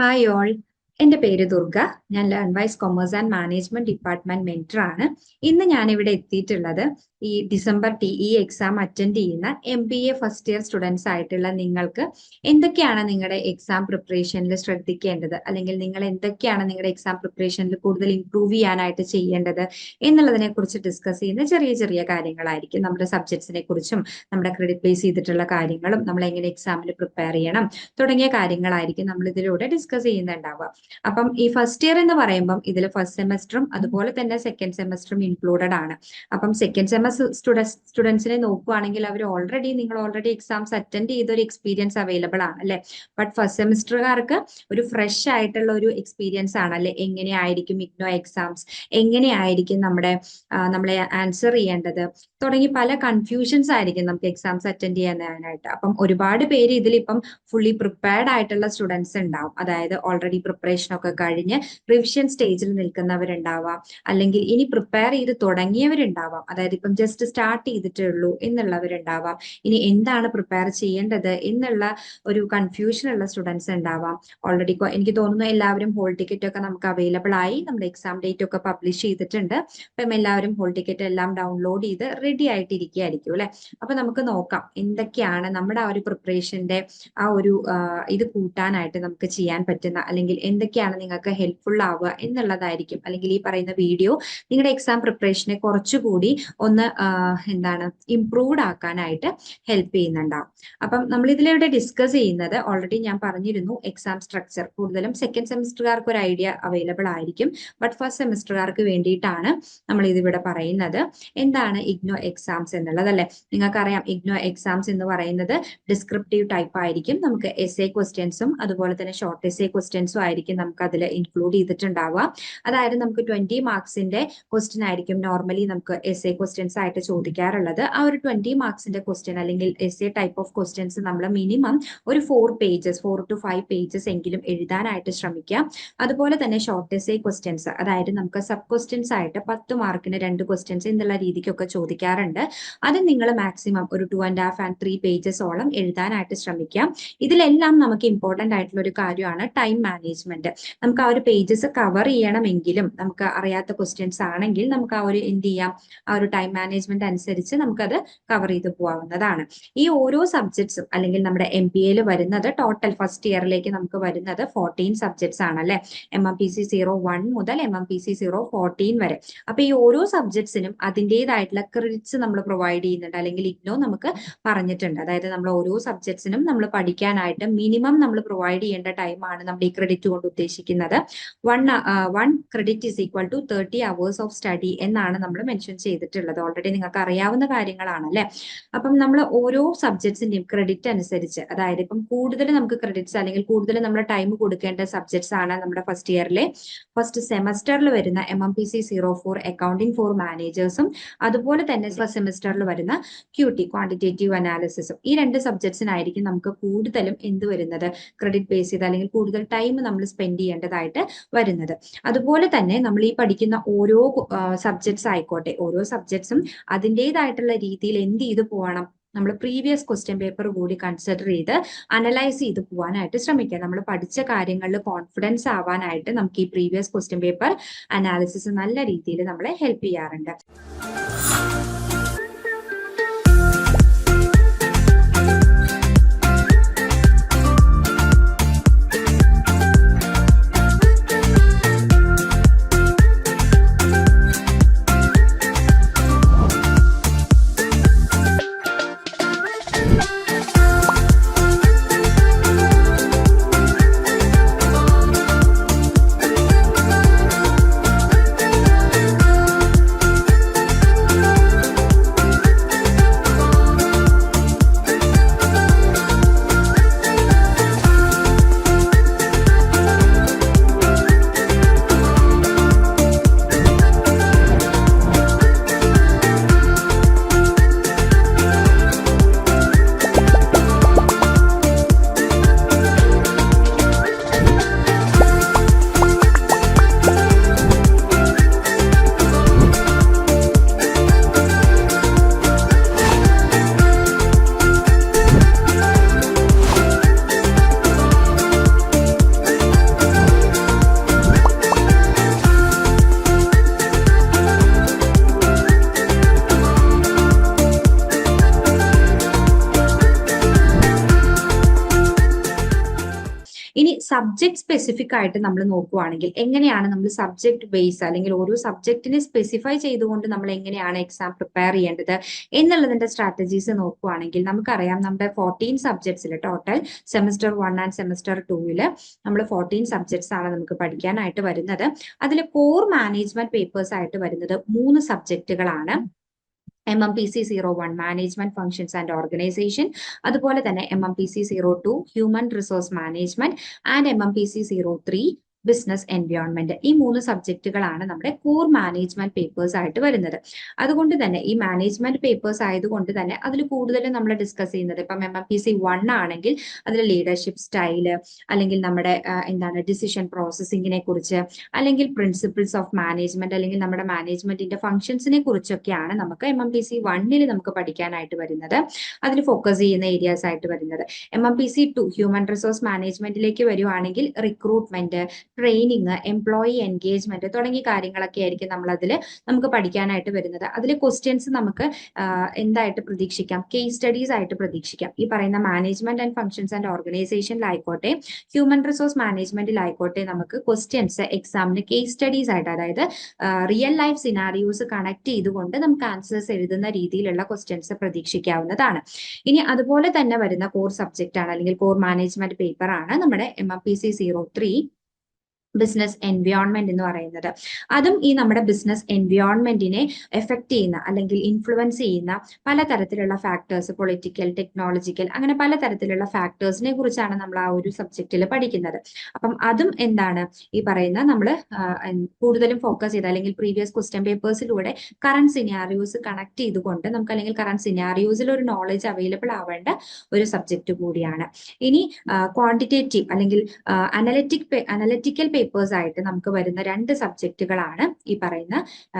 Hi all എന്റെ പേര് ദുർഗ. ഞാൻ Learnwise commerce and management department mentor ആണ്. ഇന്ന് ഞാൻ ഇവിടെ എത്തിയിട്ടുള്ളത് ഈ December T E exam attend ചെയ്യുന്ന M B A first year students ആയിട്ടുള്ള നിങ്ങൾക്ക് എന്തൊക്കെയാണ് നിങ്ങളുടെ എക്സാം പ്രിപ്പറേഷനിൽ ശ്രദ്ധിക്കേണ്ടത്? അല്ലെങ്കിൽ നിങ്ങൾ എന്തൊക്കെയാണ് നിങ്ങളുടെ എക്സാം പ്രിപ്പറേഷനിൽ കൂടുതൽ ഇംപ്രൂവ് ചെയ്യാനായിട്ട് ചെയ്യേണ്ടത്? എന്നുള്ളതിനെ കുറിച്ച് ഡിസ്കസ് ചെയ്യുന്ന ചെറിയ ചെറിയ കാര്യങ്ങളായിരിക്കും നമ്മുടെ സബ്ജക്ട്സിനെ കുറിച്ചും നമ്മുടെ ക്രെഡിറ്റ് ബേസ് ചെയ്തിട്ടുള്ള കാര്യങ്ങളും നമ്മൾ എങ്ങനെ എക്സാമിന് പ്രിപ്പയർ ചെയ്യണം തുടങ്ങിയ കാര്യങ്ങളായിരിക്കും നമ്മൾ ഇതിലൂടെ ഡിസ്കസ് ചെയ്യുന്നുണ്ടാവുക. അപ്പം ഈ ഫസ്റ്റ് ഇയർ എന്ന് പറയുമ്പം ഇതിൽ ഫസ്റ്റ് സെമസ്റ്ററും അതുപോലെ തന്നെ സെക്കൻഡ് സെമസ്റ്ററും ഇൻക്ലൂഡഡ് ആണ്. അപ്പം സെക്കൻഡ് സെമസ്റ്റർ സ്റ്റുഡൻസിനെ നോക്കുകയാണെങ്കിൽ അവർ ഓൾറെഡി നിങ്ങൾ ഓൾറെഡി എക്സാംസ് അറ്റൻഡ് ചെയ്ത ഒരു എക്സ്പീരിയൻസ് അവൈലബിൾ ആണ് അല്ലെ? ബട്ട് ഫസ്റ്റ് സെമിസ്റ്റർകാർക്ക് ഒരു ഫ്രഷ് ആയിട്ടുള്ള ഒരു എക്സ്പീരിയൻസ് ആണ് അല്ലെ? എങ്ങനെയായിരിക്കും ഇഗ്നോ എക്സാംസ് എങ്ങനെയായിരിക്കും നമ്മുടെ നമ്മളെ ആൻസർ ചെയ്യേണ്ടത്? തുടങ്ങി പല കൺഫ്യൂഷൻസ് ആയിരിക്കും നമുക്ക് എക്സാംസ് അറ്റൻഡ് ചെയ്യാനായിട്ട്. അപ്പം ഒരുപാട് പേര് ഇതിലിപ്പം ഫുള്ളി പ്രിപ്പയർഡ് ആയിട്ടുള്ള സ്റ്റുഡൻസ് ഉണ്ടാവും. അതായത് ഓൾറെഡി പ്രിപ്പറേഷൻ ഒക്കെ കഴിഞ്ഞ് റിവിഷൻ സ്റ്റേജിൽ നിൽക്കുന്നവരുണ്ടാവാം. അല്ലെങ്കിൽ ഇനി പ്രിപ്പയർ ചെയ്ത് തുടങ്ങിയവരുണ്ടാവാം. അതായത് ഇപ്പം ജസ്റ്റ് സ്റ്റാർട്ട് ചെയ്തിട്ടേ ഉള്ളൂ എന്നുള്ളവരുണ്ടാവാം. ഇനി എന്താണ് പ്രിപ്പയർ ചെയ്യേണ്ടത് എന്നുള്ള ഒരു കൺഫ്യൂഷൻ ഉള്ള സ്റ്റുഡൻസ് ഉണ്ടാവാം. ഓൾറെഡി എനിക്ക് തോന്നുന്നു എല്ലാവരും ഹോൾ ടിക്കറ്റ് ഒക്കെ നമുക്ക് അവൈലബിൾ ആയി. നമ്മുടെ എക്സാം ഡേറ്റ് ഒക്കെ പബ്ലിഷ് ചെയ്തിട്ടുണ്ട്. അപ്പം എല്ലാവരും ഹോൾ ടിക്കറ്റ് എല്ലാം ഡൗൺലോഡ് ചെയ്ത് റെഡി ആയിട്ടിരിക്കുകയായിരിക്കും അല്ലെ? അപ്പൊ നമുക്ക് നോക്കാം എന്തൊക്കെയാണ് നമ്മുടെ ആ ഒരു പ്രിപ്പറേഷന്റെ ആ ഒരു ഇത് കൂട്ടാനായിട്ട് നമുക്ക് ചെയ്യാൻ പറ്റുന്ന അല്ലെങ്കിൽ എന്തൊക്കെയാണ് നിങ്ങൾക്ക് ഹെൽപ്ഫുൾ ആവുക എന്നുള്ളതായിരിക്കും. അല്ലെങ്കിൽ ഈ പറയുന്ന വീഡിയോ നിങ്ങളുടെ എക്സാം പ്രിപ്പറേഷനെ കുറച്ചുകൂടി ഒന്ന് എന്താണ് ഇംപ്രൂവ്ഡ് ആക്കാനായിട്ട് ഹെൽപ്പ് ചെയ്യുന്നുണ്ടാവും. അപ്പം നമ്മൾ ഇതിലൂടെ ഡിസ്കസ് ചെയ്യുന്നത് ഓൾറെഡി ഞാൻ പറഞ്ഞിരുന്നു എക്സാം സ്ട്രക്ചർ കൂടുതലും സെക്കൻഡ് സെമിസ്റ്ററുകാർക്ക് ഒരു ഐഡിയ അവൈലബിൾ ആയിരിക്കും. ബട്ട് ഫസ്റ്റ് സെമിസ്റ്ററുകാർക്ക് വേണ്ടിയിട്ടാണ് നമ്മൾ ഇതിവിടെ പറയുന്നത്. എന്താണ് ഇഗ്നോ എക്സാംസ് എന്നുള്ളത് അല്ലെ? നിങ്ങൾക്കറിയാം ഇഗ്നോ എക്സാംസ് എന്ന് പറയുന്നത് ഡിസ്ക്രിപ്റ്റീവ് ടൈപ്പ് ആയിരിക്കും. നമുക്ക് എസ് എ ക്വസ്റ്റ്യൻസും അതുപോലെ തന്നെ ഷോർട്ട് എസ് എ ക്വസ്റ്റ്യൻസും ആയിരിക്കും നമുക്ക് അതിൽ ഇൻക്ലൂഡ് ചെയ്തിട്ടുണ്ടാവുക. അതായത് നമുക്ക് ട്വന്റി മാർക്സിന്റെ ക്വസ്റ്റ്യൻ ആയിരിക്കും. നോർമലി നമുക്ക് എസ് എ ക്വസ്റ്റ്യൻസ് ആയിട്ട് ചോദിക്കാറുള്ളത്. ആ ഒരു ട്വന്റി മാർക്സിന്റെ ക്വസ്റ്റ്യൻ അല്ലെങ്കിൽ S A type of questions നമ്മൾ മിനിമം ഒരു four pages four to five pages എങ്കിലും എഴുതാനായിട്ട് ശ്രമിക്കാം. അതുപോലെ തന്നെ ഷോർട്ട് എസ് എ ക്വസ്റ്റ്യൻസ് അതായത് നമുക്ക് സബ് ക്വസ്റ്റ്യൻസ് ആയിട്ട് പത്ത് മാർക്കിന് രണ്ട് ക്വസ്റ്റ്യൻസ് എന്നുള്ള രീതിക്കൊക്കെ ചോദിക്കാറുണ്ട്. അത് നിങ്ങൾ മാക്സിമം ഒരു two and half and three പേജസോളം എഴുതാനായിട്ട് ശ്രമിക്കാം. ഇതിലെല്ലാം നമുക്ക് ഇമ്പോർട്ടന്റ് ആയിട്ടുള്ള ഒരു കാര്യമാണ് ടൈം മാനേജ്മെന്റ് നമുക്ക് ആ ഒരു പേജസ് കവർ ചെയ്യണമെങ്കിലും നമുക്ക് അറിയാത്ത ക്വസ്റ്റ്യൻസ് ആണെങ്കിൽ നമുക്ക് ആ ഒരു എന്ത് ചെയ്യാം? ആ ഒരു ടൈം മാനേജ്മെന്റ് അനുസരിച്ച് നമുക്കത് കവർ ചെയ്ത് പോകാവുന്നതാണ് ഈ ഓരോ സബ്ജക്ട്സും അല്ലെങ്കിൽ നമ്മുടെ എം പി എയിൽ വരുന്നത് ടോട്ടൽ ഫസ്റ്റ് ഇയറിലേക്ക് നമുക്ക് വരുന്നത് ഫോർട്ടീൻ സബ്ജക്ട്സ് ആണ് അല്ലെ M M P C zero one മുതൽ M M P C zero fourteen വരെ. അപ്പൊ ഈ ഓരോ സബ്ജക്ട്സിനും അതിന്റെതായിട്ടുള്ള ക്രെഡിറ്റ്സ് നമ്മൾ പ്രൊവൈഡ് ചെയ്യുന്നുണ്ട് അല്ലെങ്കിൽ ഇഗ്നോ നമുക്ക് പറഞ്ഞിട്ടുണ്ട്. അതായത് നമ്മൾ ഓരോ സബ്ജക്ട്സിനും നമ്മൾ പഠിക്കാനായിട്ട് മിനിമം നമ്മൾ പ്രൊവൈഡ് ചെയ്യേണ്ട ടൈമാണ് നമ്മൾ ഈ ക്രെഡിറ്റ് കൊണ്ട് ഉദ്ദേശിക്കുന്നത്. One one credit is equal to thirty hours of study എന്നാണ് നമ്മൾ മെൻഷൻ ചെയ്തിട്ടുള്ളത് നിങ്ങൾക്ക് അറിയാവുന്ന കാര്യങ്ങളാണ് അല്ലെ അപ്പം നമ്മൾ ഓരോ സബ്ജക്ട്സിന്റെയും ക്രെഡിറ്റ് അനുസരിച്ച് അതായത് ഇപ്പം കൂടുതൽ നമുക്ക് ക്രെഡിറ്റ്സ് അല്ലെങ്കിൽ കൂടുതൽ നമ്മൾ ടൈം കൊടുക്കേണ്ട സബ്ജക്ട്സ് ആണ് നമ്മുടെ ഫസ്റ്റ് ഇയറിലെ ഫസ്റ്റ് സെമസ്റ്ററിൽ വരുന്ന M M P C zero four accounting for മാനേജേഴ്സും അതുപോലെ തന്നെ സെമസ്റ്ററിൽ വരുന്ന ക്യൂ ടി ക്വാണ്ടിറ്റേറ്റീവ് അനാലിസിസും ഈ രണ്ട് സബ്ജക്ട്സിനായിരിക്കും നമുക്ക് കൂടുതലും എന്ത് വരുന്നത്? ക്രെഡിറ്റ് ബേസ് ചെയ്ത് അല്ലെങ്കിൽ കൂടുതൽ ടൈം നമ്മൾ സ്പെൻഡ് ചെയ്യേണ്ടതായിട്ട് വരുന്നത്. അതുപോലെ തന്നെ നമ്മൾ ഈ പഠിക്കുന്ന ഓരോ സബ്ജക്ട്സ് ആയിക്കോട്ടെ ഓരോ സബ്ജക്ട്സും അതിന്റെതായിട്ടുള്ള രീതിയിൽ എന്ത് ചെയ്തു പോകണം നമ്മൾ പ്രീവിയസ് ക്വസ്റ്റ്യൻ പേപ്പർ കൂടി കൺസിഡർ ചെയ്ത് അനലൈസ് ചെയ്ത് പോകാനായിട്ട് ശ്രമിക്കുക നമ്മൾ പഠിച്ച കാര്യങ്ങളിൽ കോൺഫിഡൻസ് ആവാനായിട്ട് നമുക്ക് ഈ പ്രീവിയസ് ക്വസ്റ്റ്യൻ പേപ്പർ അനാലിസിസ് നല്ല രീതിയിൽ നമ്മളെ ഹെൽപ്പ് ചെയ്യാറുണ്ട്. സബ്ജക്ട് സ്പെസിഫിക് ആയിട്ട് നമ്മൾ നോക്കുവാണെങ്കിൽ എങ്ങനെയാണ് നമ്മൾ സബ്ജക്ട് ബേസ് അല്ലെങ്കിൽ ഓരോ സബ്ജക്റ്റിനെ സ്പെസിഫൈ ചെയ്തുകൊണ്ട് നമ്മൾ എങ്ങനെയാണ് എക്സാം പ്രിപ്പയർ ചെയ്യേണ്ടത് എന്നുള്ളതിന്റെ സ്ട്രാറ്റജീസ് നോക്കുവാണെങ്കിൽ നമുക്കറിയാം നമ്മുടെ fourteen സബ്ജക്ട്സിൽ total semester one and semester ടൂവിൽ നമ്മൾ ഫോർട്ടീൻ സബ്ജക്ട്സ് ആണ് നമുക്ക് പഠിക്കാനായിട്ട് വരുന്നത്. അതിൽ കോർ മാനേജ്മെന്റ് പേപ്പേഴ്സ് ആയിട്ട് വരുന്നത് മൂന്ന് സബ്ജക്റ്റുകളാണ് M M P C zero one management functions and organisation അതുപോലെ തന്നെ M M P C zero two human resource management and M M P C zero three business environment ഈ മൂന്ന് സബ്ജക്റ്റുകളാണ് നമ്മുടെ core management papers ആയിട്ട് വരുന്നത്. അതുകൊണ്ട് തന്നെ ഈ മാനേജ്മെന്റ് പേപ്പേഴ്സ് ആയതുകൊണ്ട് തന്നെ അതിൽ കൂടുതലും നമ്മൾ ഡിസ്കസ് ചെയ്യുന്നത് ഇപ്പം M M P C one ആണെങ്കിൽ അതിൽ ലീഡർഷിപ്പ് സ്റ്റൈൽ അല്ലെങ്കിൽ നമ്മുടെ എന്താണ് ഡിസിഷൻ പ്രോസസ്സിങ്ങിനെ കുറിച്ച് അല്ലെങ്കിൽ പ്രിൻസിപ്പിൾസ് ഓഫ് മാനേജ്മെന്റ് അല്ലെങ്കിൽ നമ്മുടെ മാനേജ്മെന്റിന്റെ ഫംഗ്ഷൻസിനെ കുറിച്ചൊക്കെയാണ് നമുക്ക് എം എം പി സി വണ്ണിൽ നമുക്ക് പഠിക്കാനായിട്ട് വരുന്നത്. അതിൽ ഫോക്കസ് ചെയ്യുന്ന ഏരിയാസ് ആയിട്ട് വരുന്നത്. M M P C two human resource മാനേജ്മെന്റിലേക്ക് വരുവാണെങ്കിൽ റിക്രൂട്ട്മെന്റ് ട്രെയിനിങ് എംപ്ലോയി എൻഗേജ്മെന്റ് തുടങ്ങിയ കാര്യങ്ങളൊക്കെ ആയിരിക്കും നമ്മൾ അതിൽ നമുക്ക് പഠിക്കാനായിട്ട് വരുന്നത്. അതിൽ ക്വസ്റ്റ്യൻസ് നമുക്ക് എന്തായിട്ട് പ്രതീക്ഷിക്കാം? കേസ് സ്റ്റഡീസ് ആയിട്ട് പ്രതീക്ഷിക്കാം. ഈ പറയുന്ന മാനേജ്മെന്റ് ആൻഡ് ഫംഗ്ഷൻസ് ആൻഡ് ഓർഗനൈസേഷനിലായിക്കോട്ടെ ഹ്യൂമൻ റിസോഴ്സ് മാനേജ്മെന്റിലായിക്കോട്ടെ നമുക്ക് ക്വസ്റ്റ്യൻസ് എക്സാമിന് കേസ് സ്റ്റഡീസ് ആയിട്ട് അതായത് റിയൽ ലൈഫ് സിനാരിയോസ് കണക്ട് ചെയ്തുകൊണ്ട് നമുക്ക് ആൻസേഴ്സ് എഴുതുന്ന രീതിയിലുള്ള ക്വസ്റ്റ്യൻസ് പ്രതീക്ഷിക്കാവുന്നതാണ്. ഇനി അതുപോലെ തന്നെ വരുന്ന കോർ സബ്ജക്റ്റ് ആണ് അല്ലെങ്കിൽ കോർ മാനേജ്മെന്റ് പേപ്പർ ആണ് നമ്മുടെ M M P C zero three business environment എന്ന് പറയുന്നത്. അതും ഈ നമ്മുടെ ബിസിനസ് എൻവയോൺമെന്റിനെ എഫക്ട് ചെയ്യുന്ന അല്ലെങ്കിൽ ഇൻഫ്ലുവൻസ് ചെയ്യുന്ന പലതരത്തിലുള്ള ഫാക്ടേഴ്സ് പൊളിറ്റിക്കൽ ടെക്നോളജിക്കൽ അങ്ങനെ പലതരത്തിലുള്ള ഫാക്ടേഴ്സിനെ കുറിച്ചാണ് നമ്മൾ ആ ഒരു സബ്ജക്റ്റിൽ പഠിക്കുന്നത്. അപ്പം അതും എന്താണ് ഈ പറയുന്ന നമ്മൾ കൂടുതലും ഫോക്കസ് ചെയ്ത് അല്ലെങ്കിൽ പ്രീവിയസ് ക്വസ്റ്റ്യൻ പേപ്പേഴ്സിലൂടെ കറണ്ട് സിനാരിയോസ് കണക്ട് ചെയ്തുകൊണ്ട് നമുക്ക് അല്ലെങ്കിൽ കറണ്ട് സിനാരിയോസിൽ ഒരു നോളജ് അവൈലബിൾ ആവേണ്ട ഒരു സബ്ജക്റ്റ് കൂടിയാണ്. ഇനി ക്വാണ്ടിറ്റേറ്റീവ് അല്ലെങ്കിൽ അനലറ്റിക് അനലറ്റിക്കൽ പേപ്പേഴ്സ് ആയിട്ട് നമുക്ക് വരുന്ന രണ്ട് സബ്ജക്റ്റുകളാണ് ഈ പറയുന്ന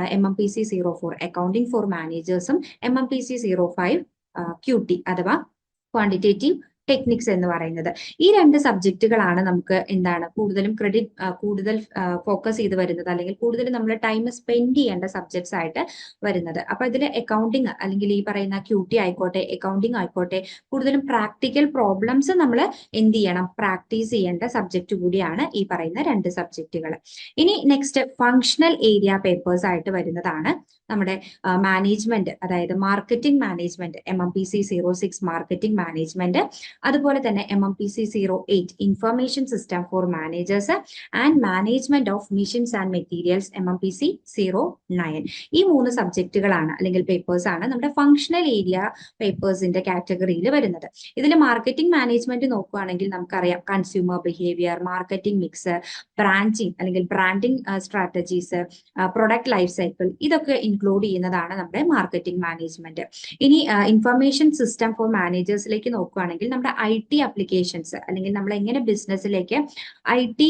M M P C zero four accounting for മാനേജേഴ്സും M M P C zero five Q T അഥവാ ക്വാണ്ടിറ്റേറ്റീവ് ടെക്നിക്സ് എന്ന് പറയുന്നത്. ഈ രണ്ട് സബ്ജക്റ്റുകളാണ് നമുക്ക് എന്താണ് കൂടുതലും ക്രെഡിറ്റ് കൂടുതൽ ഫോക്കസ് ചെയ്ത് വരുന്നത്. അല്ലെങ്കിൽ കൂടുതൽ നമ്മൾ ടൈം സ്പെൻഡ് ചെയ്യേണ്ട സബ്ജക്ട്സ് ആയിട്ട് വരുന്നത്. അപ്പൊ ഇതിൽ അക്കൗണ്ടിങ് അല്ലെങ്കിൽ ഈ പറയുന്ന ക്യൂട്ടി ആയിക്കോട്ടെ അക്കൗണ്ടിങ് ആയിക്കോട്ടെ കൂടുതലും പ്രാക്ടിക്കൽ പ്രോബ്ലംസ് നമ്മൾ എന്ത് ചെയ്യണം? പ്രാക്ടീസ് ചെയ്യേണ്ട സബ്ജക്റ്റ് കൂടിയാണ് ഈ പറയുന്ന രണ്ട് സബ്ജക്റ്റുകൾ ഇനി നെക്സ്റ്റ് ഫങ്ഷണൽ ഏരിയ പേപ്പേഴ്സ് ആയിട്ട് വരുന്നതാണ്. നമ്മുടെ മാനേജ്മെന്റ് അതായത് marketing management M M P C zero six marketing management അതുപോലെ തന്നെ M M P C zero eight information system for managers and management of machines and materials M M P C zero nine ഈ മൂന്ന് സബ്ജക്റ്റുകളാണ് അല്ലെങ്കിൽ papers ആണ് നമ്മുടെ functional area പേപ്പേഴ്സിന്റെ കാറ്റഗറിയിൽ വരുന്നത്. ഇതിൽ മാർക്കറ്റിംഗ് മാനേജ്മെന്റ് നോക്കുകയാണെങ്കിൽ നമുക്കറിയാം consumer behaviour marketing mix branding അല്ലെങ്കിൽ branding strategies product life cycle ഇതൊക്കെ ഇൻക്ലൂഡ് ചെയ്യുന്നതാണ് നമ്മുടെ മാർക്കറ്റിംഗ് മാനേജ്മെന്റ് ഇനി ഇൻഫർമേഷൻ സിസ്റ്റം ഫോർ മാനേജേഴ്സിലേക്ക് നോക്കുകയാണെങ്കിൽ നമ്മുടെ ഐ ടി അപ്ലിക്കേഷൻസ് അല്ലെങ്കിൽ നമ്മൾ എങ്ങനെ ബിസിനസ്സിലേക്ക് ഐ ടി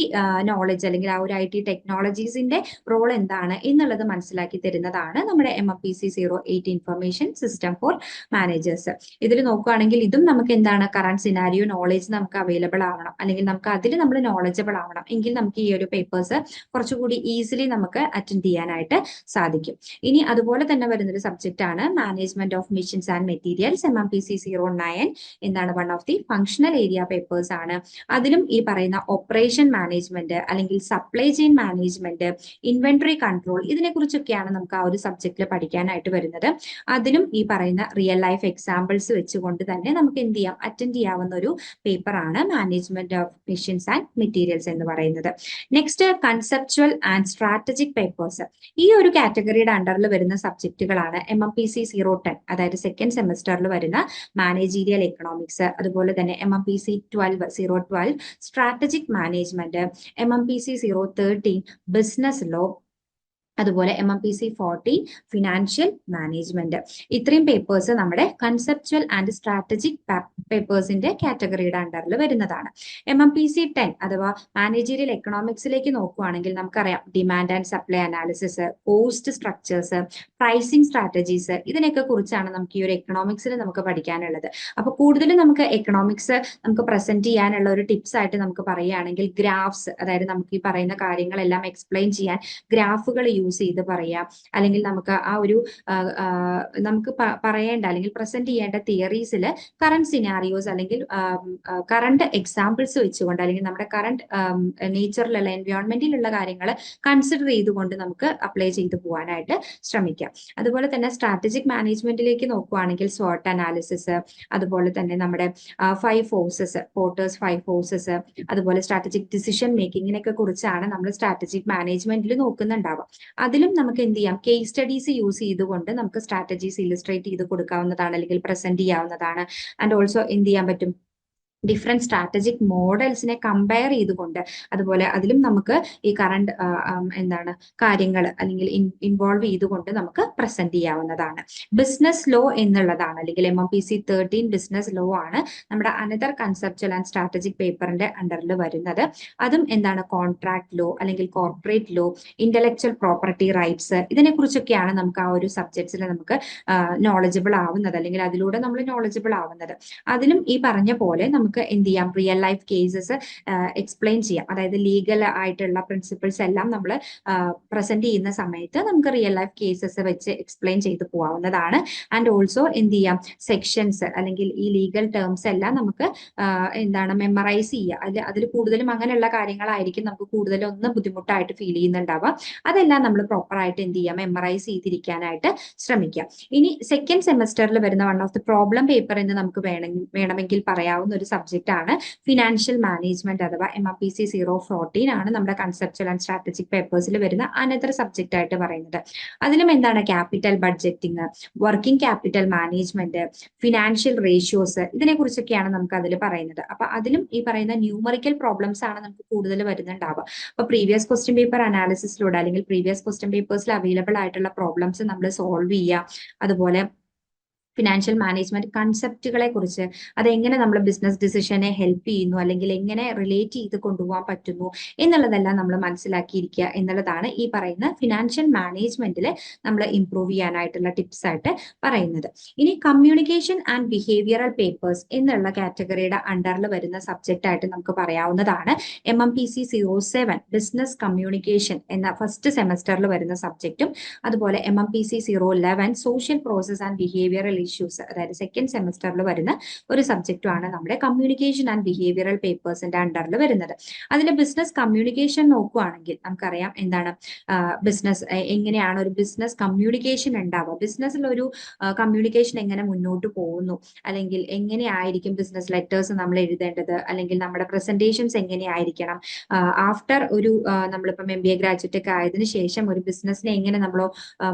നോളജ് അല്ലെങ്കിൽ ആ ഒരു ഐ ടി ടെക്നോളജീസിന്റെ റോൾ എന്താണ് എന്നുള്ളത് മനസ്സിലാക്കി തരുന്നതാണ് നമ്മുടെ M F P C zero eight information system for managers ഇതിൽ നോക്കുകയാണെങ്കിൽ ഇതും നമുക്ക് എന്താണ് കറണ്ട് സിനാരിയോ നോളേജ് നമുക്ക് അവൈലബിൾ ആവണം. അല്ലെങ്കിൽ നമുക്ക് അതിൽ നമ്മൾ നോളജബിൾ ആവണം. എങ്കിൽ നമുക്ക് ഈ ഒരു പേപ്പേഴ്സ് കുറച്ചുകൂടി ഈസിലി നമുക്ക് അറ്റൻഡ് ചെയ്യാനായിട്ട് സാധിക്കും. ഇനി അതുപോലെ തന്നെ വരുന്ന ഒരു സബ്ജക്റ്റ് ആണ് management of machines and materials M M P C zero nine എന്നാണ് one of the functional area papers ആണ്. അതിലും ഈ പറയുന്ന ഓപ്പറേഷൻ മാനേജ്മെന്റ് അല്ലെങ്കിൽ supply chain management inventory control ഇതിനെ കുറിച്ചൊക്കെയാണ് നമുക്ക് ആ ഒരു സബ്ജക്റ്റിൽ പഠിക്കാനായിട്ട് വരുന്നത്. അതിലും ഈ പറയുന്ന റിയൽ ലൈഫ് എക്സാമ്പിൾസ് വെച്ചുകൊണ്ട് തന്നെ നമുക്ക് എന്ത് ചെയ്യാം? അറ്റൻഡ് ചെയ്യാവുന്ന ഒരു പേപ്പറാണ് management of machines and materials എന്ന് പറയുന്നത്. Next conceptual and strategic papers ഈ ഒരു കാറ്റഗറിയുടെ അണ്ടറിൽ വരുന്ന സബ്ജക്റ്റുകളാണ് M M P C zero ten അതായത് സെക്കൻഡ് സെമസ്റ്ററിൽ വരുന്ന മാനേജീരിയൽ എക്കണോമിക്സ് അതുപോലെ തന്നെ M M P C twelve zero twelve strategic management M M P C zero thirteen business law അതുപോലെ M M P C fourteen financial management ഇത്രയും papers നമ്മുടെ conceptual and strategic പേപ്പേഴ്സിന്റെ കാറ്റഗറിയുടെ അണ്ടറിൽ വരുന്നതാണ്. M M P C ten അഥവാ managerial എക്കണോമിക്സിലേക്ക് നോക്കുകയാണെങ്കിൽ നമുക്കറിയാം demand and supply analysis cost structures pricing strategies ഇതിനൊക്കെ കുറിച്ചാണ് നമുക്ക് ഈ ഒരു എക്കണോമിക്സിൽ നമുക്ക് പഠിക്കാനുള്ളത്. അപ്പൊ കൂടുതലും നമുക്ക് എക്കണോമിക്സ് നമുക്ക് പ്രസന്റ് ചെയ്യാനുള്ള ഒരു ടിപ്സ് ആയിട്ട് നമുക്ക് പറയുകയാണെങ്കിൽ ഗ്രാഫ്സ് അതായത് നമുക്ക് ഈ പറയുന്ന കാര്യങ്ങളെല്ലാം എക്സ്പ്ലെയിൻ ചെയ്യാൻ ഗ്രാഫുകൾ യൂസ് യൂസ് ചെയ്ത് പറയാം. അല്ലെങ്കിൽ നമുക്ക് ആ ഒരു നമുക്ക് പറയേണ്ട അല്ലെങ്കിൽ പ്രസന്റ് ചെയ്യേണ്ട തിയറീസിൽ കറണ്ട് സിനാറിയോസ് അല്ലെങ്കിൽ കറണ്ട് എക്സാമ്പിൾസ് വെച്ചുകൊണ്ട് അല്ലെങ്കിൽ നമ്മുടെ കറണ്ട് നേച്ചറിലുള്ള എൻവയോൺമെന്റിലുള്ള കാര്യങ്ങൾ കൺസിഡർ ചെയ്തുകൊണ്ട് നമുക്ക് അപ്ലൈ ചെയ്ത് പോകാനായിട്ട് ശ്രമിക്കാം. അതുപോലെ തന്നെ സ്ട്രാറ്റജിക് മാനേജ്മെന്റിലേക്ക് നോക്കുകയാണെങ്കിൽ സ്വാട്ട് അനാലിസിസ് അതുപോലെ തന്നെ നമ്മുടെ five forces Porter's five forces അതുപോലെ സ്ട്രാറ്റജിക് ഡിസിഷൻ മേക്കിങ്ങിനൊക്കെ കുറിച്ചാണ് നമ്മൾ സ്ട്രാറ്റജിക് മാനേജ്മെന്റിൽ നോക്കുന്നുണ്ടാവുക. അതിലും നമുക്ക് എന്ത് ചെയ്യാം? കേസ് സ്റ്റഡീസ് യൂസ് ചെയ്തുകൊണ്ട് നമുക്ക് സ്ട്രാറ്റജീസ് ഇലിസ്ട്രേറ്റ് ചെയ്ത് കൊടുക്കാവുന്നതാണ് അല്ലെങ്കിൽ പ്രസന്റ് ചെയ്യാവുന്നതാണ്. ആൻഡ് ഓൾസോ എന്ത് ചെയ്യാൻ പറ്റും? ഡിഫറെന്റ് സ്ട്രാറ്റജിക് മോഡൽസിനെ കമ്പയർ ചെയ്തുകൊണ്ട് അതുപോലെ അതിലും നമുക്ക് ഈ കറണ്ട് എന്താണ് കാര്യങ്ങൾ അല്ലെങ്കിൽ ഇൻവോൾവ് ചെയ്തുകൊണ്ട് നമുക്ക് പ്രസന്റ് ചെയ്യാവുന്നതാണ്. ബിസിനസ് ലോ എന്നുള്ളതാണ് അല്ലെങ്കിൽ M M P C thirteen business law ആണ് നമ്മുടെ അനദർ കൺസെപ്റ്റൽ ആൻഡ് സ്ട്രാറ്റജിക് പേപ്പറിന്റെ അണ്ടറിൽ വരുന്നത്. അതും എന്താണ് കോൺട്രാക്ട് ലോ അല്ലെങ്കിൽ corporate law intellectual property rights ഇതിനെ കുറിച്ചൊക്കെയാണ് നമുക്ക് ആ ഒരു സബ്ജക്ട്സിൽ നമുക്ക് നോളജബിൾ ആവുന്നത് അല്ലെങ്കിൽ അതിലൂടെ നമ്മൾ നോളജബിൾ ആവുന്നത്. അതിലും ഈ പറഞ്ഞ പോലെ നമുക്ക് എന്ത് ചെയ്യാം? റിയൽ ലൈഫ് കേസസ് എക്സ്പ്ലെയിൻ ചെയ്യാം. അതായത് ലീഗൽ ആയിട്ടുള്ള പ്രിൻസിപ്പിൾസ് എല്ലാം നമ്മൾ പ്രസന്റ് ചെയ്യുന്ന സമയത്ത് നമുക്ക് റിയൽ ലൈഫ് കേസസ് വെച്ച് എക്സ്പ്ലെയിൻ ചെയ്ത് പോവാവുന്നതാണ്. ആൻഡ് ഓൾസോ എന്ത് ചെയ്യാം? സെക്ഷൻസ് അല്ലെങ്കിൽ ഈ ലീഗൽ ടേംസ് എല്ലാം നമുക്ക് എന്താണ് മെമ്മറൈസ് ചെയ്യുക അതിൽ അതിൽ കൂടുതലും അങ്ങനെയുള്ള കാര്യങ്ങളായിരിക്കും നമുക്ക് കൂടുതലും ഒന്ന് ബുദ്ധിമുട്ടായിട്ട് ഫീൽ ചെയ്യുന്നുണ്ടാവുക. അതെല്ലാം നമ്മൾ പ്രോപ്പർ ആയിട്ട് എന്ത് ചെയ്യാം? മെമ്മറൈസ് ചെയ്തിരിക്കാനായിട്ട് ശ്രമിക്കുക ഇനി സെക്കൻഡ് സെമസ്റ്ററിൽ വരുന്ന one of the problem paper എന്ന് നമുക്ക് വേണമെങ്കിൽ പറയാവുന്ന ഒരു സബ്ജക്റ്റ് ആണ്. ഫിനാൻഷ്യൽ മാനേജ്മെന്റ് അഥവാ M R P C zero fourteen ആണ് നമ്മുടെ കൺസെപ്ച്വൽ ആൻഡ് സ്ട്രാറ്റജിക് പേപ്പേഴ്സിൽ വരുന്ന അനദർ സബ്ജക്റ്റ് ആയിട്ട് പറയുന്നത്. അതിലും എന്താണ് capital budgeting working capital management financial ratios ഇതിനെ കുറിച്ചൊക്കെയാണ് നമുക്ക് അതിൽ പറയുന്നത്. അപ്പൊ അതിലും ഈ പറയുന്ന ന്യൂമറിക്കൽ പ്രോബ്ലംസ് ആണ് നമുക്ക് കൂടുതൽ വരുന്നുണ്ടാവുക. അപ്പൊ പ്രീവിയസ് ക്വസ്റ്റ്യൻ പേപ്പർ അനാലിസിസിലൂടെ അല്ലെങ്കിൽ പ്രീവിയസ് ക്വസ്റ്റ്യൻ പേപ്പേഴ്സിൽ അവൈലബിൾ ആയിട്ടുള്ള പ്രോബ്ലംസ് നമ്മൾ സോൾവ് ചെയ്യുക. അതുപോലെ ഫിനാൻഷ്യൽ മാനേജ്മെന്റ് കൺസെപ്റ്റുകളെ കുറിച്ച് അതെങ്ങനെ നമ്മൾ ബിസിനസ് ഡിസിഷനെ ഹെൽപ്പ് ചെയ്യുന്നു അല്ലെങ്കിൽ എങ്ങനെ റിലേറ്റ് ചെയ്ത് കൊണ്ടുപോകാൻ പറ്റുന്നു എന്നുള്ളതെല്ലാം നമ്മൾ മനസ്സിലാക്കിയിരിക്കുക എന്നുള്ളതാണ് ഈ പറയുന്ന ഫിനാൻഷ്യൽ മാനേജ്മെന്റിൽ നമ്മൾ ഇംപ്രൂവ് ചെയ്യാനായിട്ടുള്ള ടിപ്സ് ആയിട്ട് പറയുന്നത്. ഇനി കമ്മ്യൂണിക്കേഷൻ ആൻഡ് ബിഹേവിയറൽ പേപ്പേഴ്സ് എന്നുള്ള കാറ്റഗറിയുടെ അണ്ടറിൽ വരുന്ന സബ്ജക്റ്റ് ആയിട്ട് നമുക്ക് പറയാവുന്നതാണ് M M P C zero seven business communication എന്ന ഫസ്റ്റ് സെമസ്റ്ററിൽ വരുന്ന സബ്ജക്റ്റും അതുപോലെ M M P C zero eleven social process and behavioural issues അതായത് സെക്കൻഡ് സെമസ്റ്ററിൽ വരുന്ന ഒരു സബ്ജക്റ്റുമാണ് നമ്മുടെ കമ്മ്യൂണിക്കേഷൻ ആൻഡ് ബിഹേവിയറൽ പേപ്പേഴ്സിന്റെ അണ്ടറിൽ വരുന്നത്. അതിന്റെ ബിസിനസ് കമ്മ്യൂണിക്കേഷൻ നോക്കുകയാണെങ്കിൽ നമുക്കറിയാം എന്താണ്? ബിസിനസ് എങ്ങനെയാണ് ഒരു ബിസിനസ് കമ്മ്യൂണിക്കേഷൻ ഉണ്ടാവുക? ബിസിനസ്സിൽ ഒരു കമ്മ്യൂണിക്കേഷൻ എങ്ങനെ മുന്നോട്ട് പോകുന്നു? അല്ലെങ്കിൽ എങ്ങനെയായിരിക്കും ബിസിനസ് ലെറ്റേഴ്സ് നമ്മൾ എഴുതേണ്ടത്? അല്ലെങ്കിൽ നമ്മുടെ പ്രസന്റേഷൻസ് എങ്ങനെയായിരിക്കണം? ആഫ്റ്റർ ഒരു നമ്മളിപ്പം എം ബി എ ഗ്രാജുവേറ്റ് ഒക്കെ ആയതിനു ശേഷം ഒരു ബിസിനസ്സിനെ എങ്ങനെ നമ്മൾ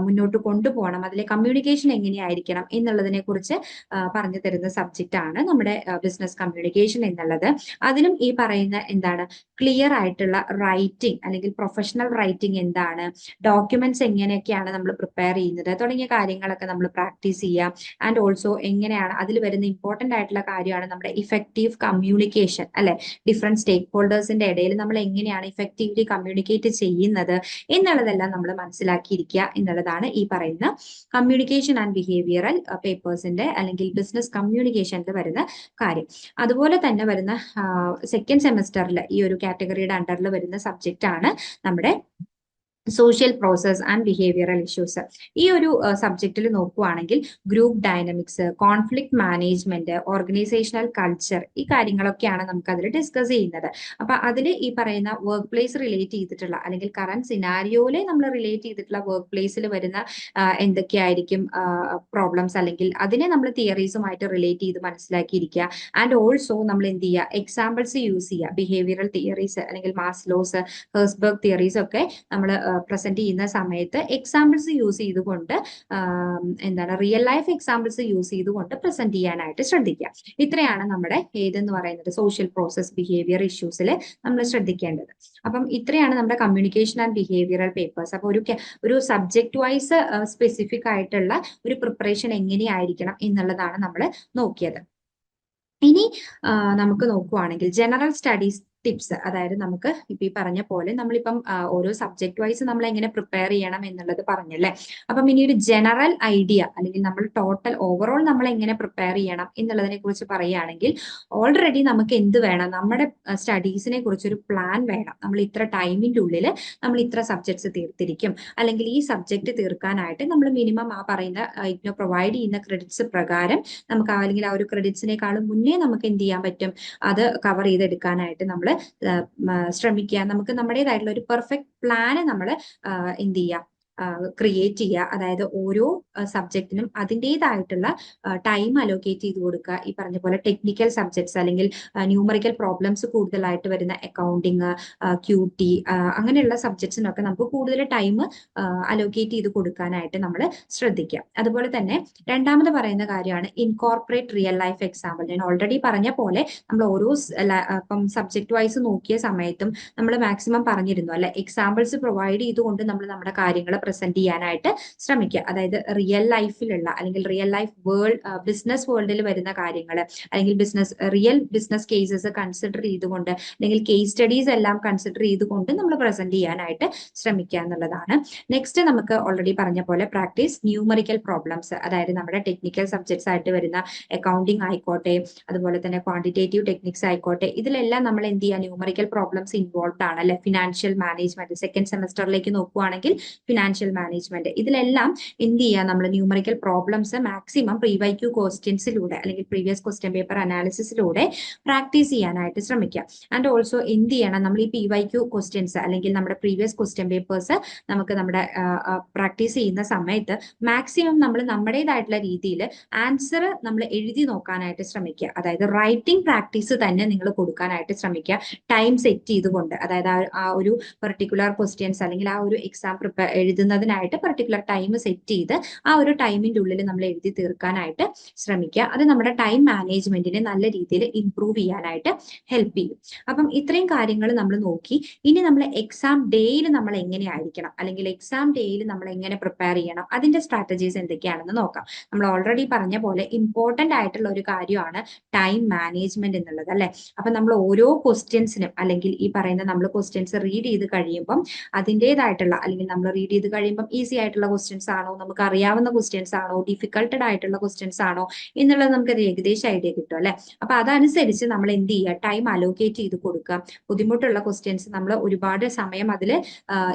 മുന്നോട്ട് കൊണ്ടുപോകണം? അതിലെ കമ്മ്യൂണിക്കേഷൻ എങ്ങനെയായിരിക്കണം? എന്നുള്ളതിനെ കുറിച്ച് പറഞ്ഞു തരുന്ന സബ്ജക്റ്റ് ആണ് നമ്മുടെ ബിസിനസ് കമ്മ്യൂണിക്കേഷൻ എന്നുള്ളത്. അതിലും ഈ പറയുന്ന എന്താണ് ക്ലിയർ ആയിട്ടുള്ള റൈറ്റിംഗ് അല്ലെങ്കിൽ പ്രൊഫഷണൽ റൈറ്റിംഗ് എന്താണ് ഡോക്യുമെന്റ്സ് എങ്ങനെയൊക്കെയാണ് നമ്മൾ പ്രിപ്പയർ ചെയ്യുന്നത് തുടങ്ങിയ കാര്യങ്ങളൊക്കെ നമ്മൾ പ്രാക്ടീസ് ചെയ്യുക ആൻഡ് ഓൾസോ എങ്ങനെയാണ് അതിൽ വരുന്ന ഇമ്പോർട്ടന്റ് ആയിട്ടുള്ള കാര്യമാണ് നമ്മുടെ ഇഫക്റ്റീവ് കമ്മ്യൂണിക്കേഷൻ അല്ലെ? ഡിഫറെന്റ് സ്റ്റേക്ക് ഹോൾഡേഴ്സിന്റെ ഇടയിൽ നമ്മൾ എങ്ങനെയാണ് ഇഫക്റ്റീവ്ലി കമ്മ്യൂണിക്കേറ്റ് ചെയ്യുന്നത് എന്നുള്ളതെല്ലാം നമ്മൾ മനസ്സിലാക്കിയിരിക്കുക എന്നുള്ളതാണ് ഈ പറയുന്ന കമ്മ്യൂണിക്കേഷൻ ആൻഡ് ബിഹേവിയറൽ പേപ്പേഴ്സിന്റെ അല്ലെങ്കിൽ ബിസിനസ് കമ്മ്യൂണിക്കേഷനിൽ വരുന്ന കാര്യം. അതുപോലെ തന്നെ വരുന്ന സെക്കൻഡ് സെമസ്റ്ററിൽ ഈ ഒരു കാറ്റഗറിയുടെ അണ്ടറിൽ വരുന്ന സബ്ജക്റ്റ് ആണ് നമ്മുടെ social process and behavioural issues ഈ ഒരു സബ്ജക്റ്റിൽ നോക്കുവാണെങ്കിൽ group dynamics conflict management organisational culture ഈ കാര്യങ്ങളൊക്കെയാണ് നമുക്ക് അതിൽ ഡിസ്കസ് ചെയ്യുന്നത്. അപ്പൊ അതിൽ ഈ പറയുന്ന വർക്ക് പ്ലേസ് റിലേറ്റ് ചെയ്തിട്ടുള്ള അല്ലെങ്കിൽ കറണ്ട് സിനാരിയോയിലെ നമ്മൾ റിലേറ്റ് ചെയ്തിട്ടുള്ള വർക്ക് പ്ലേസിൽ വരുന്ന എന്തൊക്കെയായിരിക്കും പ്രോബ്ലംസ് അല്ലെങ്കിൽ അതിനെ നമ്മൾ തിയറീസുമായിട്ട് റിലേറ്റ് ചെയ്ത് മനസ്സിലാക്കിയിരിക്കുക. ആൻഡ് ഓൾസോ നമ്മൾ എന്ത് ചെയ്യുക എക്സാമ്പിൾസ് യൂസ് ചെയ്യുക. ബിഹേവിയറൽ തിയറീസ് അല്ലെങ്കിൽ മാസ്ലോസ് ഹേഴ്സ്ബർഗ് തിയറീസ് ഒക്കെ നമ്മൾ പ്രസന്റ് ചെയ്യുന്ന സമയത്ത് എക്സാമ്പിൾസ് യൂസ് ചെയ്തുകൊണ്ട് എന്താണ് റിയൽ ലൈഫ് എക്സാമ്പിൾസ് യൂസ് ചെയ്തുകൊണ്ട് പ്രസന്റ് ചെയ്യാനായിട്ട് ശ്രദ്ധിക്കുക. ഇത്രയാണ് നമ്മുടെ ഏതെന്ന് പറയുന്നത് സോഷ്യൽ പ്രോസസ് ബിഹേവിയർ ഇഷ്യൂസിൽ നമ്മൾ ശ്രദ്ധിക്കേണ്ടത്. അപ്പം ഇത്രയാണ് നമ്മുടെ കമ്മ്യൂണിക്കേഷൻ ആൻഡ് ബിഹേവിയറൽ പേപ്പേഴ്സ് അപ്പൊ ഒരു ഒരു സബ്ജക്ട് വൈസ് സ്പെസിഫിക് ആയിട്ടുള്ള ഒരു പ്രിപ്പറേഷൻ എങ്ങനെയായിരിക്കണം എന്നുള്ളതാണ് നമ്മൾ നോക്കിയത്. ഇനി നമുക്ക് നോക്കുവാണെങ്കിൽ ജനറൽ സ്റ്റഡീസ് ടിപ്സ് അതായത് നമുക്ക് ഇപ്പൊ ഈ പറഞ്ഞ പോലെ നമ്മളിപ്പം ഓരോ സബ്ജക്ട് വൈസ് നമ്മൾ എങ്ങനെ പ്രിപ്പയർ ചെയ്യണം എന്നുള്ളത് പറഞ്ഞല്ലേ അപ്പം ഇനി ഒരു ജനറൽ ഐഡിയ അല്ലെങ്കിൽ നമ്മൾ ടോട്ടൽ ഓവറോൾ നമ്മൾ എങ്ങനെ പ്രിപ്പയർ ചെയ്യണം എന്നുള്ളതിനെ കുറിച്ച് പറയുകയാണെങ്കിൽ ഓൾറെഡി നമുക്ക് എന്ത് വേണം? നമ്മുടെ സ്റ്റഡീസിനെ കുറിച്ച് ഒരു പ്ലാൻ വേണം. നമ്മൾ ഇത്ര ടൈമിന്റെ ഉള്ളിൽ നമ്മൾ ഇത്ര സബ്ജക്ട്സ് തീർത്തിരിക്കും. അല്ലെങ്കിൽ ഈ സബ്ജക്ട് തീർക്കാനായിട്ട് നമ്മൾ മിനിമം ആ പറയുന്ന ഇഗ്നോ പ്രൊവൈഡ് ചെയ്യുന്ന ക്രെഡിറ്റ്സ് പ്രകാരം നമുക്ക് അല്ലെങ്കിൽ ആ ഒരു ക്രെഡിറ്റ്സിനേക്കാളും മുന്നേ നമുക്ക് എന്ത് ചെയ്യാൻ പറ്റും? അത് കവർ ചെയ്തെടുക്കാനായിട്ട് നമ്മൾ ശ്രമിക്കുക. നമുക്ക് നമ്മുടേതായിട്ടുള്ള ഒരു പെർഫെക്റ്റ് പ്ലാന് നമ്മൾ എന്ത് ചെയ്യുക ക്രിയേറ്റ് ചെയ്യുക. അതായത് ഓരോ സബ്ജക്റ്റിനും അതിന്റെതായിട്ടുള്ള ടൈം അലോക്കേറ്റ് ചെയ്ത് കൊടുക്കുക. ഈ പറഞ്ഞ പോലെ ടെക്നിക്കൽ സബ്ജക്ട്സ് അല്ലെങ്കിൽ ന്യൂമറിക്കൽ പ്രോബ്ലംസ് കൂടുതലായിട്ട് വരുന്ന അക്കൗണ്ടിങ് ക്യൂ ടി അങ്ങനെയുള്ള സബ്ജക്ട്സിനൊക്കെ നമുക്ക് കൂടുതൽ ടൈം അലോക്കേറ്റ് ചെയ്ത് കൊടുക്കാനായിട്ട് നമ്മൾ ശ്രദ്ധിക്കുക. അതുപോലെ തന്നെ രണ്ടാമത് പറയുന്ന കാര്യമാണ് ഇൻകോർപ്പറേറ്റ് റിയൽ ലൈഫ് എക്സാമ്പിൾ ഞാൻ ഓൾറെഡി പറഞ്ഞ പോലെ നമ്മൾ ഓരോ ഇപ്പം സബ്ജക്ട് വൈസ് നോക്കിയ സമയത്തും നമ്മൾ മാക്സിമം പറഞ്ഞിരുന്നു. അല്ലെ എക്സാമ്പിൾസ് പ്രൊവൈഡ് ചെയ്തുകൊണ്ട് നമ്മൾ നമ്മുടെ കാര്യങ്ങൾ പ്രസന്റ് ചെയ്യാനായിട്ട് ശ്രമിക്കുക. അതായത് റിയൽ ലൈഫിലുള്ള അല്ലെങ്കിൽ റിയൽ ലൈഫ് വേൾഡ് ബിസിനസ് വേൾഡിൽ വരുന്ന കാര്യങ്ങൾ അല്ലെങ്കിൽ business real business cases consider ചെയ്തുകൊണ്ട് അല്ലെങ്കിൽ കേസ് സ്റ്റഡീസ് എല്ലാം കൺസിഡർ ചെയ്തുകൊണ്ട് നമ്മൾ പ്രസന്റ് ചെയ്യാനായിട്ട് ശ്രമിക്കുക എന്നുള്ളതാണ്. നെക്സ്റ്റ് നമുക്ക് ഓൾറെഡി പറഞ്ഞ പോലെ പ്രാക്ടീസ് ന്യൂമറിക്കൽ പ്രോബ്ലംസ് അതായത് നമ്മുടെ ടെക്നിക്കൽ സബ്ജക്ട്സ് ആയിട്ട് വരുന്ന അക്കൗണ്ടിങ് ആയിക്കോട്ടെ അതുപോലെ തന്നെ ക്വാണ്ടിറ്റേറ്റീവ് ടെക്നിക്സ് ആയിക്കോട്ടെ ഇതിലെല്ലാം നമ്മൾ എന്ത് ചെയ്യുക? ന്യൂമറിക്കൽ പ്രോബ്ലംസ് ഇൻവോൾവ് ആണ്. അല്ലെ ഫിനാൻഷ്യൽ മാനേജ്മെന്റ് സെക്കൻഡ് സെമസ്റ്ററിലേക്ക് നോക്കുവാണെങ്കിൽ ഫിനാൻഷ്യൽ മാനേജ്മെന്റ് ഇതിലെല്ലാം എന്ത് ചെയ്യുക നമ്മൾ ന്യൂമറിക്കൽ പ്രോബ്ലംസ് മാക്സിമം പ്രീവൈക്യൂ ക്വസ്റ്റ്യൻസിലൂടെ അല്ലെങ്കിൽ പ്രീവിയസ് ക്വസ്റ്റ്യൻ പേപ്പർ അനാലിസിസിലൂടെ പ്രാക്ടീസ് ചെയ്യാനായിട്ട് ശ്രമിക്കുക ആൻഡ് ഓൾസോ എന്ത് ചെയ്യണം? നമ്മൾ ഈ പി വൈ ക്യു ക്വസ്റ്റ്യൻസ് അല്ലെങ്കിൽ നമ്മുടെ പ്രീവിയസ് ക്വസ്റ്റ്യൻ പേപ്പേഴ്സ് നമുക്ക് നമ്മുടെ പ്രാക്ടീസ് ചെയ്യുന്ന സമയത്ത് മാക്സിമം നമ്മൾ നമ്മുടേതായിട്ടുള്ള രീതിയിൽ ആൻസർ നമ്മൾ എഴുതി നോക്കാനായിട്ട് ശ്രമിക്കുക അതായത് റൈറ്റിംഗ് പ്രാക്ടീസ് തന്നെ നിങ്ങൾ കൊടുക്കാനായിട്ട് ശ്രമിക്കുക ടൈം സെറ്റ് ചെയ്തുകൊണ്ട്. അതായത് ആ- ഒരു പെർട്ടിക്കുലർ ക്വസ്റ്റ്യൻസ് അല്ലെങ്കിൽ ആ ഒരു എക്സാം പ്രിപ്പയർ എഴുതുന്നതിനായിട്ട് പെർട്ടിക്കുലർ ടൈം സെറ്റ് ചെയ്ത് ആ ഒരു ടൈമിന്റെ ഉള്ളിൽ നമ്മൾ എഴുതി തീർക്കാനായിട്ട് ശ്രമിക്കുക. അത് നമ്മുടെ ടൈം മാനേജ്മെന്റിനെ നല്ല രീതിയിൽ ഇംപ്രൂവ് ചെയ്യാനായിട്ട് ഹെൽപ്പ് ചെയ്യും. അപ്പം ഇത്രയും കാര്യങ്ങൾ നമ്മൾ നോക്കി. ഇനി നമ്മൾ എക്സാം ഡേയിൽ നമ്മൾ എങ്ങനെ ആയിരിക്കണം? അല്ലെങ്കിൽ എക്സാം ഡേയിൽ നമ്മൾ എങ്ങനെ പ്രിപ്പയർ ചെയ്യണം? അതിന്റെ സ്ട്രാറ്റജീസ് എന്തൊക്കെയാണെന്ന് നോക്കാം. നമ്മൾ ഓൾറെഡി പറഞ്ഞ പോലെ ഇമ്പോർട്ടന്റ് ആയിട്ടുള്ള ഒരു കാര്യമാണ് ടൈം മാനേജ്മെന്റ് എന്നുള്ളത് അല്ലെ? അപ്പൊ നമ്മൾ ഓരോ ക്വസ്റ്റ്യൻസിനും അല്ലെങ്കിൽ ഈ പറയുന്ന നമ്മൾ ക്വസ്റ്റ്യൻസ് റീഡ് ചെയ്ത് കഴിയുമ്പം അതിന്റെതായിട്ടുള്ള അല്ലെങ്കിൽ നമ്മൾ റീഡ് ചെയ്ത് കഴിയുമ്പം ഈസി ആയിട്ടുള്ള ക്വസ്റ്റ്യൻസ് ആണോ? നമുക്ക് അറിയാവുന്ന ക്വസ്റ്റ്യൻസ് ആണോ? ഡിഫിക്കൽട്ടഡ് ആയിട്ടുള്ള ക്വസ്റ്റ്യൻസ് ആണോ? എന്നുള്ളത് നമുക്ക് ഒരു ഏകദേശം ഐഡിയ കിട്ടും അല്ലെ? അപ്പൊ അതനുസരിച്ച് നമ്മൾ എന്ത് ചെയ്യുക? ടൈം അലോക്കേറ്റ് ചെയ്ത് കൊടുക്കുക. ബുദ്ധിമുട്ടുള്ള ക്വസ്റ്റ്യൻസ് നമ്മൾ ഒരുപാട് സമയം അതിൽ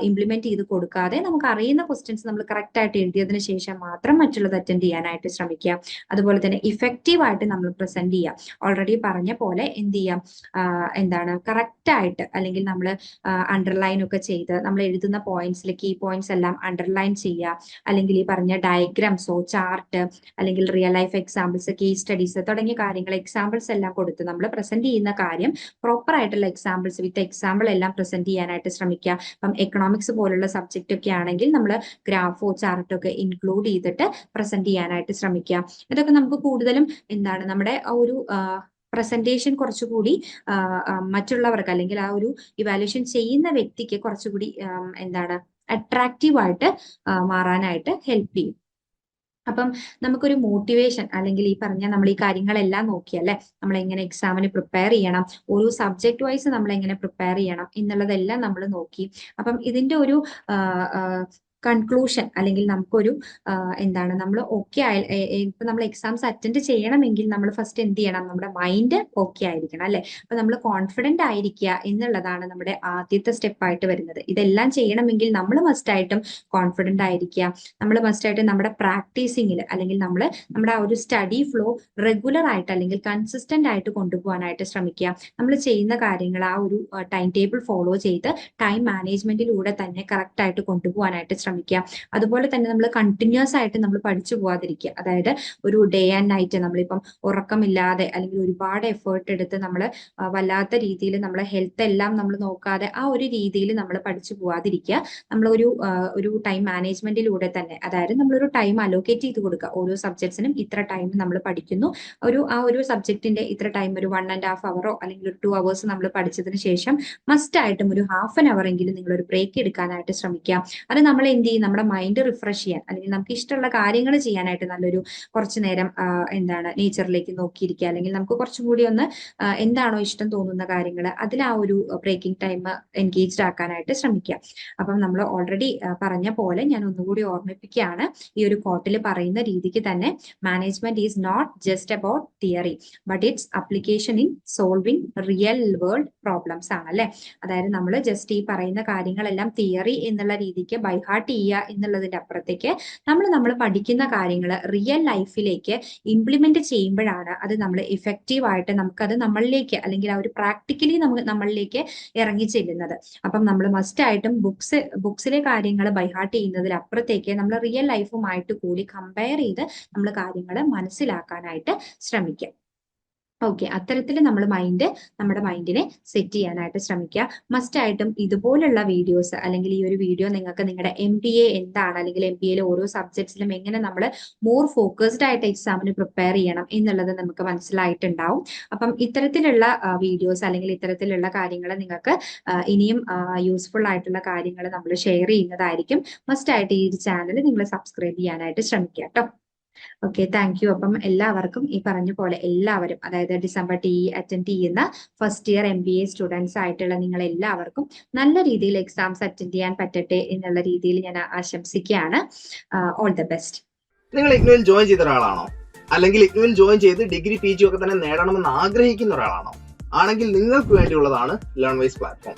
ഇംപ്ലിമെന്റ് ചെയ്ത് കൊടുക്കാതെ നമുക്ക് അറിയുന്ന ക്വസ്റ്റ്യൻസ് നമ്മൾ കറക്റ്റ് ആയിട്ട് എഴുതിയതിന് ശേഷം മാത്രം മറ്റുള്ളത് അറ്റൻഡ് ചെയ്യാനായിട്ട് ശ്രമിക്കുക. അതുപോലെ തന്നെ ഇഫക്റ്റീവ് ആയിട്ട് നമ്മൾ പ്രസന്റ് ചെയ്യുക. ഓൾറെഡി പറഞ്ഞ പോലെ എന്ത് ചെയ്യാം എന്താണ്? കറക്റ്റ് ആയിട്ട് അല്ലെങ്കിൽ നമ്മൾ അണ്ടർലൈൻ ഒക്കെ ചെയ്ത് നമ്മൾ എഴുതുന്ന പോയിന്റ്സിൽ കീ പോയിന്റ്സ് എല്ലാം അണ്ടർലൈൻ ചെയ്യുക അല്ലെങ്കിൽ ഈ പറഞ്ഞ ഡയഗ്രാംസോ ചാർട്ട് അല്ലെങ്കിൽ real life examples case studies തുടങ്ങിയ കാര്യങ്ങൾ എക്സാമ്പിൾസ് എല്ലാം കൊടുത്ത് നമ്മൾ പ്രസന്റ് ചെയ്യുന്ന കാര്യം പ്രോപ്പർ ആയിട്ടുള്ള എക്സാമ്പിൾസ് വിത്ത് എക്സാമ്പിൾ എല്ലാം പ്രസന്റ് ചെയ്യാനായിട്ട് ശ്രമിക്കുക. അപ്പം എക്കണോമിക്സ് പോലുള്ള സബ്ജക്റ്റ് ഒക്കെ ആണെങ്കിൽ നമ്മൾ ഗ്രാഫോ ചാർട്ടോ ഒക്കെ ഇൻക്ലൂഡ് ചെയ്തിട്ട് പ്രസന്റ് ചെയ്യാനായിട്ട് ശ്രമിക്കുക. ഇതൊക്കെ നമുക്ക് കൂടുതലും എന്താണ് നമ്മുടെ ഒരു പ്രസന്റേഷൻ കുറച്ചുകൂടി മറ്റുള്ളവർക്ക് അല്ലെങ്കിൽ ആ ഒരു ഇവാലുവേഷൻ ചെയ്യുന്ന വ്യക്തിക്ക് കുറച്ചുകൂടി എന്താണ് അട്രാക്റ്റീവ് ആയിട്ട് മാറാനായിട്ട് ഹെൽപ്പ് ചെയ്യും. അപ്പം നമുക്കൊരു മോട്ടിവേഷൻ അല്ലെങ്കിൽ ഈ പറഞ്ഞ നമ്മൾ ഈ കാര്യങ്ങളെല്ലാം നോക്കിയല്ലേ നമ്മൾ എങ്ങനെ എക്സാമിന് പ്രിപ്പയർ ചെയ്യണം ഓരോ സബ്ജക്ട് വൈസ് നമ്മൾ എങ്ങനെ പ്രിപ്പയർ ചെയ്യണം എന്നുള്ളതെല്ലാം നമ്മൾ നോക്കി. അപ്പം ഇതിന്റെ ഒരു കൺക്ലൂഷൻ അല്ലെങ്കിൽ നമുക്കൊരു എന്താണ് നമ്മൾ ഓക്കെ ആയ ഇപ്പൊ നമ്മൾ എക്സാംസ് അറ്റൻഡ് ചെയ്യണമെങ്കിൽ നമ്മൾ ഫസ്റ്റ് എന്ത് ചെയ്യണം? നമ്മുടെ മൈൻഡ് ഓക്കെ ആയിരിക്കണം അല്ലെ? അപ്പൊ നമ്മൾ കോൺഫിഡന്റ് ആയിരിക്കുക എന്നുള്ളതാണ് നമ്മുടെ ആദ്യത്തെ സ്റ്റെപ്പ് ആയിട്ട് വരുന്നത്. ഇതെല്ലാം ചെയ്യണമെങ്കിൽ നമ്മൾ മസ്റ്റ് ആയിട്ടും കോൺഫിഡന്റ് ആയിരിക്കുക. നമ്മൾ മസ്റ്റ് ആയിട്ട് നമ്മുടെ പ്രാക്ടീസിങ്ങിൽ അല്ലെങ്കിൽ നമ്മൾ നമ്മുടെ ആ ഒരു സ്റ്റഡി ഫ്ലോ റെഗുലർ ആയിട്ട് അല്ലെങ്കിൽ കൺസിസ്റ്റന്റ് ആയിട്ട് കൊണ്ടുപോകാനായിട്ട് ശ്രമിക്കുക. നമ്മൾ ചെയ്യുന്ന കാര്യങ്ങൾ ആ ഒരു ടൈം ടേബിൾ ഫോളോ ചെയ്ത് ടൈം മാനേജ്മെന്റിലൂടെ തന്നെ കറക്റ്റ് ആയിട്ട് കൊണ്ടുപോകാനായിട്ട് അതുപോലെ തന്നെ നമ്മൾ കണ്ടിന്യൂസ് ആയിട്ട് നമ്മൾ പഠിച്ചു പോവാതിരിക്കുക. അതായത് ഒരു ഡേ ആൻഡ് നൈറ്റ് നമ്മളിപ്പം ഉറക്കമില്ലാതെ അല്ലെങ്കിൽ ഒരുപാട് എഫേർട്ട് എടുത്ത് നമ്മൾ വല്ലാത്ത രീതിയിൽ നമ്മളെ ഹെൽത്ത് എല്ലാം നമ്മൾ നോക്കാതെ ആ ഒരു രീതിയിൽ നമ്മൾ പഠിച്ചു പോവാതിരിക്കുക. നമ്മൾ ഒരു ഒരു ടൈം മാനേജ്മെന്റിലൂടെ തന്നെ. അതായത് നമ്മളൊരു ടൈം അലോക്കേറ്റ് ചെയ്ത് കൊടുക്കുക. ഓരോ സബ്ജക്ട്സിനും ഇത്ര ടൈം നമ്മൾ പഠിക്കുന്നു. ഒരു ആ ഒരു സബ്ജക്റ്റിന്റെ ഇത്ര ടൈം ഒരു വൺ ആൻഡ് ഹാഫ് അവറോ അല്ലെങ്കിൽ ഒരു ടു അവേഴ്സ് നമ്മൾ പഠിച്ചതിന് ശേഷം മസ്റ്റ് ആയിട്ടും ഒരു ഹാഫ് ആൻ അവർ എങ്കിലും നിങ്ങൾ ഒരു ബ്രേക്ക് എടുക്കാനായിട്ട് ശ്രമിക്കുക. അത് നമ്മൾ എന്ത് ചെയ്യും നമ്മുടെ മൈൻഡ് റിഫ്രഷ് ചെയ്യാൻ. അല്ലെങ്കിൽ നമുക്ക് ഇഷ്ടമുള്ള കാര്യങ്ങൾ ചെയ്യാനായിട്ട് നല്ലൊരു കുറച്ച് നേരം എന്താണ് നേച്ചറിലേക്ക് നോക്കിയിരിക്കുക. അല്ലെങ്കിൽ നമുക്ക് കുറച്ചും കൂടി ഒന്ന് എന്താണോ ഇഷ്ടം തോന്നുന്ന കാര്യങ്ങൾ അതിൽ ആ ഒരു ബ്രേക്കിംഗ് ടൈം എൻഗേജ്ഡ് ആക്കാനായിട്ട് ശ്രമിക്കുക. അപ്പം നമ്മൾ ഓൾറെഡി പറഞ്ഞ പോലെ ഞാൻ ഒന്നുകൂടി ഓർമ്മിപ്പിക്കുകയാണ്. ഈ ഒരു കോട്ടിൽ പറയുന്ന രീതിക്ക് തന്നെ management is not just about theory but it's application in solving real world problems ആണ് അല്ലെ? അതായത് നമ്മൾ ജസ്റ്റ് ഈ പറയുന്ന കാര്യങ്ങളെല്ലാം തിയറി എന്നുള്ള രീതിക്ക് ബൈഹാർട്ട് ചെയ്യുക എന്നുള്ളതിന്റെ അപ്പുറത്തേക്ക് നമ്മൾ നമ്മൾ പഠിക്കുന്ന കാര്യങ്ങൾ റിയൽ ലൈഫിലേക്ക് ഇംപ്ലിമെന്റ് ചെയ്യുമ്പോഴാണ് അത് നമ്മൾ ഇഫക്റ്റീവായിട്ട് നമുക്കത് നമ്മളിലേക്ക് അല്ലെങ്കിൽ ആ ഒരു പ്രാക്ടിക്കലി നമുക്ക് നമ്മളിലേക്ക് ഇറങ്ങി ചെല്ലുന്നത്. അപ്പം നമ്മൾ മസ്റ്റ് ആയിട്ടും ബുക്സ് ബുക്സിലെ കാര്യങ്ങൾ ബൈഹാർട്ട് ചെയ്യുന്നതിൽ അപ്പുറത്തേക്ക് നമ്മൾ റിയൽ ലൈഫുമായിട്ട് കൂടി കമ്പയർ ചെയ്ത് നമ്മൾ കാര്യങ്ങൾ മനസ്സിലാക്കാനായിട്ട് ശ്രമിക്കുക ഓക്കെ അത്തരത്തിൽ നമ്മൾ മൈൻഡ് നമ്മുടെ മൈൻഡിനെ സെറ്റ് ചെയ്യാനായിട്ട് ശ്രമിക്കുക. മസ്റ്റ് ആയിട്ടും ഇതുപോലുള്ള വീഡിയോസ് അല്ലെങ്കിൽ ഈ ഒരു വീഡിയോ നിങ്ങൾക്ക് നിങ്ങളുടെ എം ബി എ എന്താണ്? അല്ലെങ്കിൽ എം ബി എയിലെ ഓരോ സബ്ജക്ട്സിലും എങ്ങനെ നമ്മൾ മോർ ഫോക്കസ്ഡ് ആയിട്ട് എക്സാമിന് പ്രിപ്പയർ ചെയ്യണം എന്നുള്ളത് നമുക്ക് മനസ്സിലായിട്ടുണ്ടാവും. അപ്പം ഇത്തരത്തിലുള്ള വീഡിയോസ് അല്ലെങ്കിൽ ഇത്തരത്തിലുള്ള കാര്യങ്ങൾ നിങ്ങൾക്ക് ഇനിയും യൂസ്ഫുൾ ആയിട്ടുള്ള കാര്യങ്ങൾ നമ്മൾ ഷെയർ ചെയ്യുന്നതായിരിക്കും. മസ്റ്റ് ആയിട്ട് ഈ ഒരു ചാനൽ നിങ്ങൾ സബ്സ്ക്രൈബ് ചെയ്യാനായിട്ട് ശ്രമിക്കുക കേട്ടോ ഓക്കെ താങ്ക് യു അപ്പം എല്ലാവർക്കും ഈ പറഞ്ഞ പോലെ എല്ലാവരും അതായത് ഡിസംബർ ടി അറ്റൻഡ് ചെയ്യുന്ന first year M B A students ആയിട്ടുള്ള നിങ്ങൾ എല്ലാവർക്കും നല്ല രീതിയിൽ എക്സാംസ് അറ്റൻഡ് ചെയ്യാൻ പറ്റട്ടെ എന്നുള്ള രീതിയിൽ ഞാൻ ആശംസിക്കുകയാണ്. ഓൾ ദ ബെസ്റ്റ് നിങ്ങൾ ഇഗ്നുവിൽ ജോയിൻ ചെയ്ത ഒരാളാണോ? അല്ലെങ്കിൽ ഇഗ്നുവിൽ ജോയിൻ ചെയ്ത് ഡിഗ്രി പി ജി ഒക്കെ തന്നെ നേടണമെന്ന് ആഗ്രഹിക്കുന്ന ഒരാളാണോ? ആണെങ്കിൽ നിങ്ങൾക്ക് വേണ്ടിയുള്ളതാണ് ലേൺ വൈസ് പ്ലാറ്റ്ഫോം